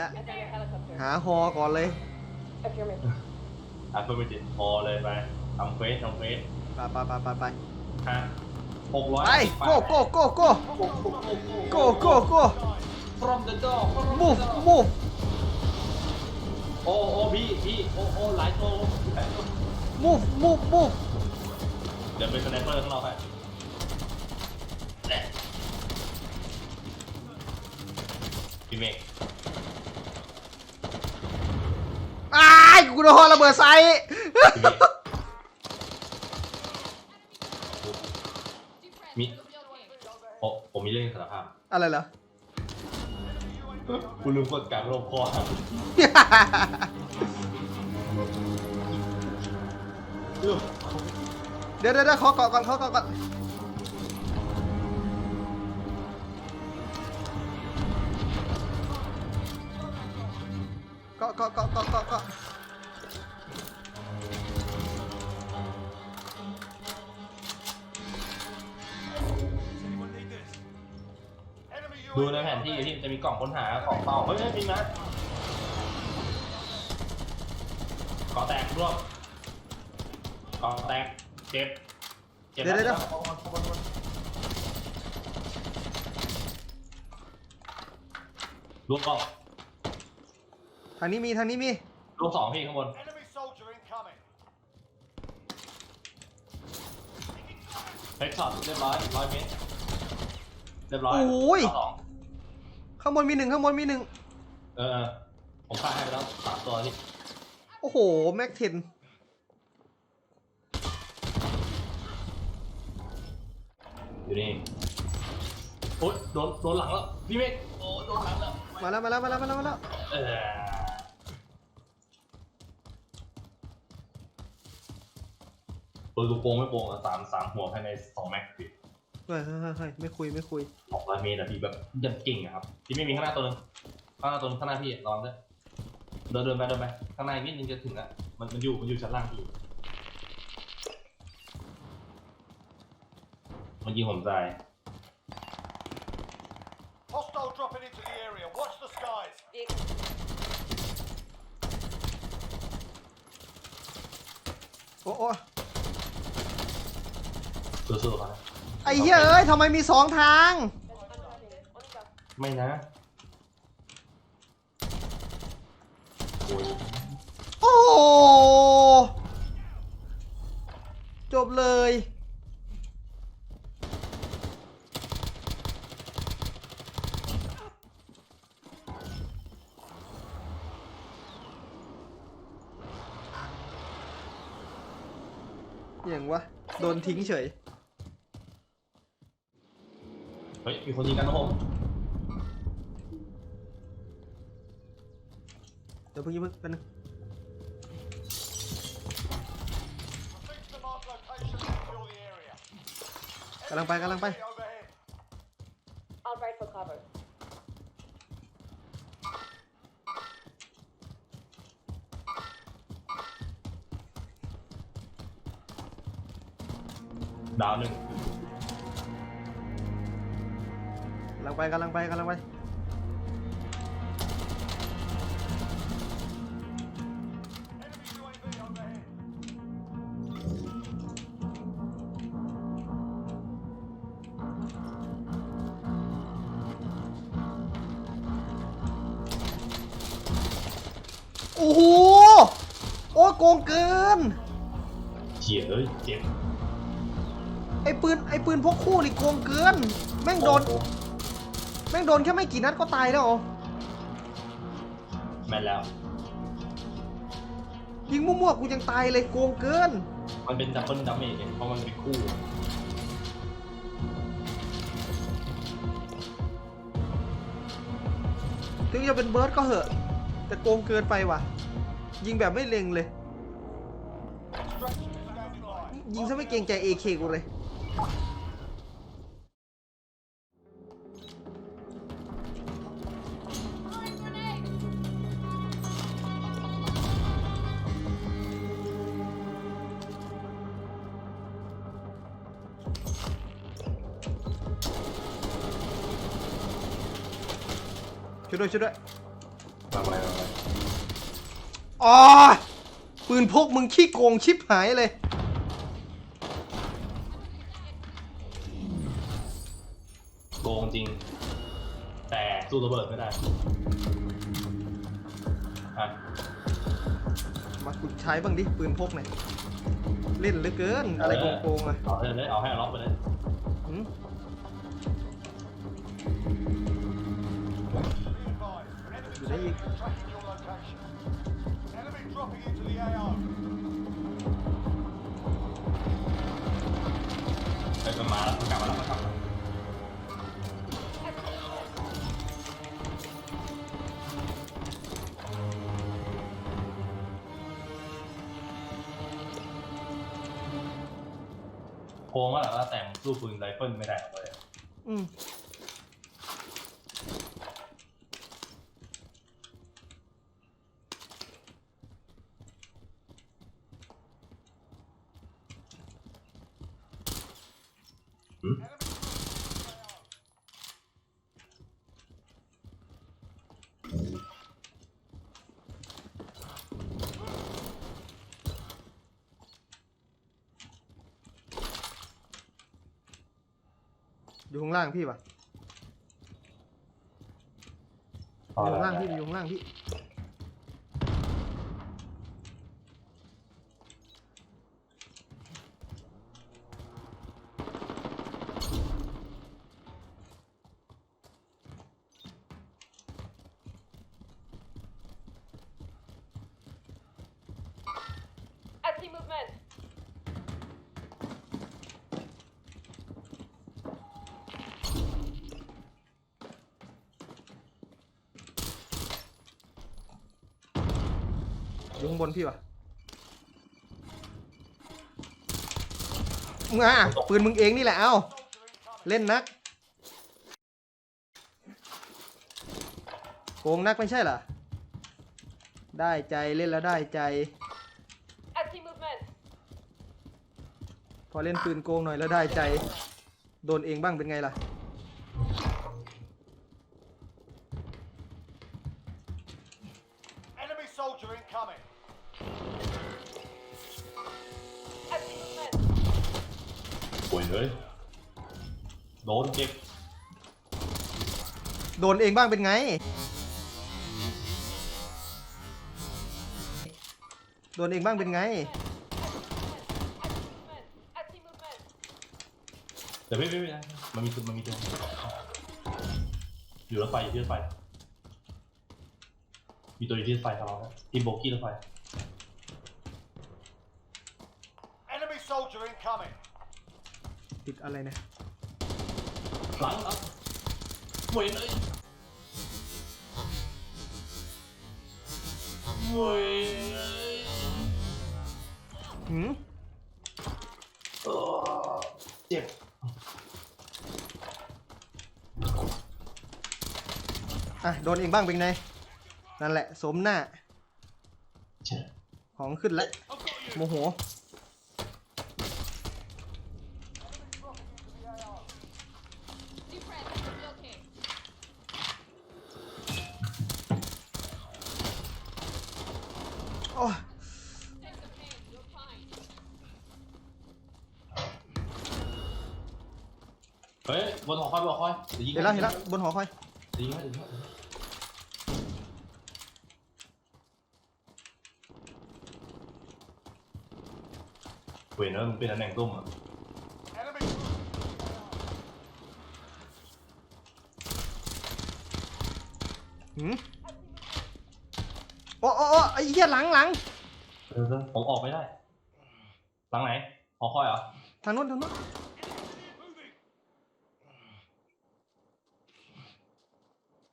แล้ว I've got your helicopter. หาฮอก่อนเลย Affirmative. อะเพิ่มไปจิตพอเลยไปทำเควสทำเควสไปไปไปไปไปฮะหกร้อยไปโก้โก้โก้โก้โก้โก้โก้ from the door from the move door move โอ้โอ้พี่พี่โอ้โอ้หลายตัวหลายตัว move move move เดี๋ยวเป็นสไนเปอร์ข้างนอกให้แหละพี่เมฆ อ้าย กูโดนฮอระเบิดไซส์พี่เมฆมีโอ้ผมมีเรื่องสารภาพอะไรเหรอกูลืมกดการลงคอเออเดี๋ยวเดี๋ยวเดี๋ยวขอเกาะก่อนขอเกาะก่อนเกาะเกาะเกาะเกาะเก ดูในแผนที่ที่จะมีกล่องค้นหาของเป้าเฮ้ยเฮ้ยมีนะเกาะแตกร่วมเกาะแตกเจ็บเจ็บเดี๋ยวเดี๋ยวเดี๋ยวรวมกล่องทางนี้มีทางนี้มีรวมสองพี่ข้างบน Enemy soldier incoming. เฮดช็อตเรียบร้อยร้อยเมตร เรียบร้อยโอ้ยรบสองข้างบนมีหนึ่งข้างบนมีหนึ่งเออเออผมฆ่าให้ไปแล้วสามตัวที่โอ้โห แม็กเทนอยู่นี่โอ๊ยโดนโดนหลังแล้วพี่เมฆโอ้โดนหลังแล้วมาแล้วมาแล้วมาแล้วมาแล้วมาแล้วเออปืนลูกโป่งไม่โป่งอะสามสามหัวภายในสองแม็กพี่เฮ้ยเฮ้ยเฮ้ยเฮ้ยไม่คุยไม่คุย ออกร้อยเมตรอะพี่แบบยังเก่งอะครับที่ไม่มีข้างหน้าตัวนึงข้างหน้าตัวนึงข้างหน้าพี่อะลองด้วยเดินเดินไปเดินไปข้างหน้าอีกนิดนึงจะถึงอะมันมันอยู่มันอยู่ชั้นล่างพี่มันยิงผมตาย Hostile dropping into the area. Watch the skies. Vehicle. โอ้โอ้สู้ๆครับไอ้เหี้ยเอ้ยทำไมมีสองทาง On go. ไม่นะโอ้ยโอ้โหจบเลย อย่างวะ โดนทิ้งเฉย เฮ้ย มีคนยิงกันนะผมเดี๋ยวเพิ่งอยิ้มงแป๊บนึง Proceed to the marked location and secure the area. กำลังไปกำลังไป Enemy overhead. I'll ride for cover. ดาวหนึ่ง ลังไปกำลังไปกำลังไป Enemy UAV overhead. โอ้โห โอ้โกงเกิน เฉียเอ้ยเจ็บไอ้ปืนไอ้ปืนพกคู่นี่โกงเกิน แม่งโดน แม่งโดนแค่ไม่กี่นัดก็ตายแล้วเหรอแม่นแล้ว ยิงมั่วๆกูยังตายเลยโกงเกิน มันเป็นดับเบิลดัมเมจเองเพราะมันเป็นคู่ ถึงจะเป็นเบิร์ดก็เหอะ แต่โกงเกินไปว่ะ ยิงแบบไม่เล็งเลย Extraction is standing by. ยิงซะไม่เกรงใจ AK กูเลย ช่วยด้วยช่วยด้วยมาไปมาไปอ๋อปืนพกมึงขี้โกงชิบหายเลย โกงจริง แต่สู้ระเบิดไม่ได้อะมาฝึกใช้บ้างดิปืนพกเนี่ยเล่นเหลือเกินอะไรโกงๆอะเอาเลยเอาให้ล็อกไปเลย หืม dropping into the AO. ไปมันมาแล้วมันกลับมาแล้วมันกลับมาโค้งว่าแล้วแต่มันสู้ปืนไรเฟิลไม่ได้เลยอืม อยู่ข้างล่างพี่ปะอยู่ข้างล่างพี่อยู่ข้างล่างพี่ Anti movement. อยู่ข้างบนพี่ปะมึงอะปืนมึงเองนี่แหละเอ้าเล่นนัก โกงนักไม่ใช่เหรอ ได้ใจเล่นแล้วได้ใจ Anti movement. พอเล่นปืนโกงหน่อยแล้วได้ใจ โดนเองบ้างเป็นไงล่ะ ยเลยโดนเก็บโดนเองบ้างเป็นไง โดนเองบ้างเป็นไง Anti movement. Anti movement. เดี๋ยวไม่ไม่ไม่ได้มันมีตัวมันมีตัวอยู่รถไฟอยู่ที่รถไฟ มีตัวอยู่ที่รถไฟทะเลาะกันทีมโบกี้รถไฟ Enemy soldier incoming. ติดอะไรเนี่ยหลังหลังมวยเลยมวยเลยหืมเออเจ็บอะโดนเองบ้างเป็นไงนั่นแหละสมหน้าเจ็บของขึ้นแล้วโมโห อ้ยเฮ้ยบนหอคอยบนหอคอยดี๋ยวยิงเห็นแล้วเห็นแล้วบนหอคอย เดี๋ยวยิงให้เดี๋ยวยิงให้เว้ยเนอะมันเป็นตำแหน่งตุ้มอะ Enemy หืม โอ้โอ้โอ้ไอ้เหี้ยหลังหลังเออผมออกไม่ได้ หลังไหนหอคอยเหรอ ทางโน้นทางโน้น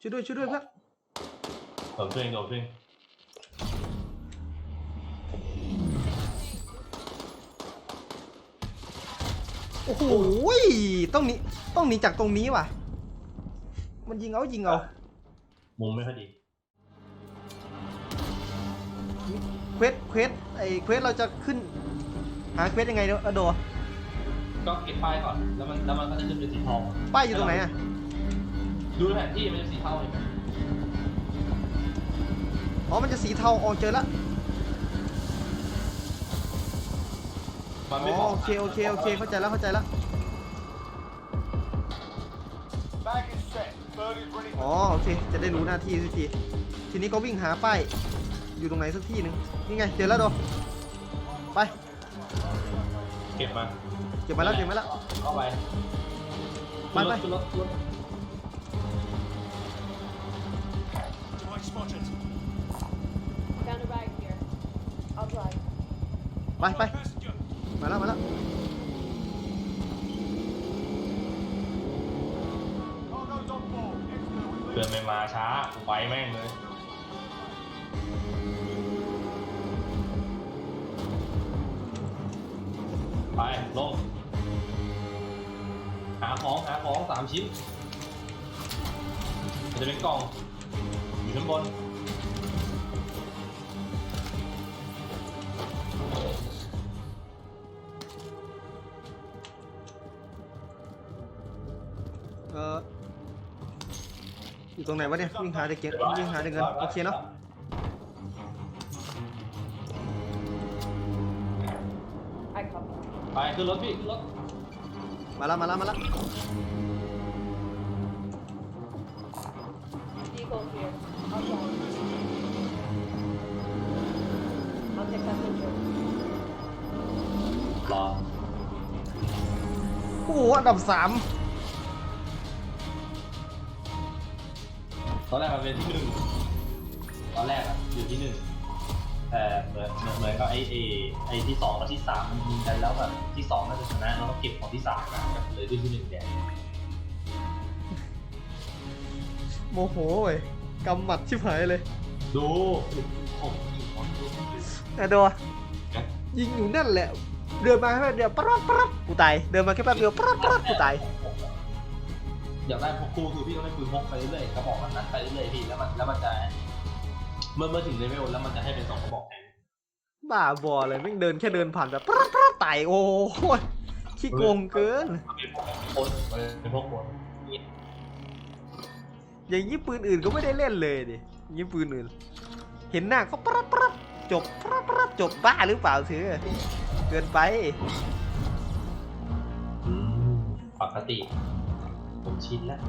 ช่วยด้วยช่วยด้วยเพื่อนเดี๋ยวช่วยเองเดี๋ยวช่วยเองโอ้โหต้องหนีต้องหนีจากตรงนี้ว่ะ มันยิงเอายิงเอา มุมไม่ค่อยดี วสเควสไอ้เควสเราจะขึ้น หาเควสยังไงเดี๋ยวอะโดก็เก็บป้ายก่อน แล้วมันแล้วมันก็จะขึ้นเป็นสีทองป้ายอยู่ตรงไหนอะดูในแผนที่มันจะสีเทาเห็นไหมอ๋อมันจะสีเทาอ๋อเจอละมันอ๋ไม่บออกโอเคโอเคโอเคเข้าใจแล้วเข้าใจแล้ว Bag is set. Bird is ready อ๋อ for โอเค จะได้รู้หน้าที่สักที ทีนี้ก็วิ่งหาป้าย อยู่ตรงไหนสักที่หนึ่งนี่ไงเจอแล้วโดไปเก็บมาเก็บมาแล้วเก็บมาแล้ว เข้าไปไปไป ขึ้นรถขึ้นรถ Target spotted. Found a bag here. I'll drive. ไปไป Passenger. มาแล้วมาแล้ว Cargo's on board. Exfil with เดิน lead. ไปมาช้ากูไปแม่งเลย ไป ลง หาของ หาของสามชิ้นมันจะเป็นกล่อง อยู่ข้างบนเอออยู่ตรงไหนวะเนี่ยวิ่งหาเด็กเก็บวิ่งหาเด็กเงินโอเคเนาะ ขึ้นรถพี่ขึ้นรถมาแล้วมาแล้วมาแล้ว Vehicle here. I'll drive. I'll take passenger. รอโอ้โหอันดับสามตอนแรกมันเป็นที่หนึ่งตอนแรกอะอยู่ที่หนึ่ง แต่เหมือนเหมือนเหมือนกับไอ้ไอ้ไอ้ที่สองกับที่สามมันยิงกันแล้วแบบที่สองน่าจะชนะแล้วก็เก็บของที่สามนะเลยด้วยที่หนึ่งแดงโมโหเว้ยกำหมัดชิบหายเลยดูผมยิงของดูแต่โดยิงอยู่นั่นแหละ เดินมาแค่แป๊บเดียวปั๊บปั๊บกูตาย เดินมาแค่แป๊บเดียวปั๊บปั๊บกูตายอยากได้พกคู่คือพี่ต้องได้ปืนพกไปเรื่อยๆกระบอกมันนั้นไปเรื่อยๆพี่แล้วมันแล้วมันจะ เมื่อเมื่อถึงเลเวลแล้วมันจะให้เป็นสองกระบอกแทนบ้าบอเลยแม่งเดินแค่เดินผ่านแบบปั๊บปั๊บตายโอ้โหขี้โกงเกิน มันเป็นพกคนมันเป็นพกคนอย่างนี้ปืนอื่นก็ไม่ได้เล่นเลยดิอย่างนี้ปืนอื่น เห็นหน้าก็ปั๊บปั๊บจบปั๊บปั๊บจบบ้าหรือเปล่าเธอเกินไปปกติ ผมชินแล้ว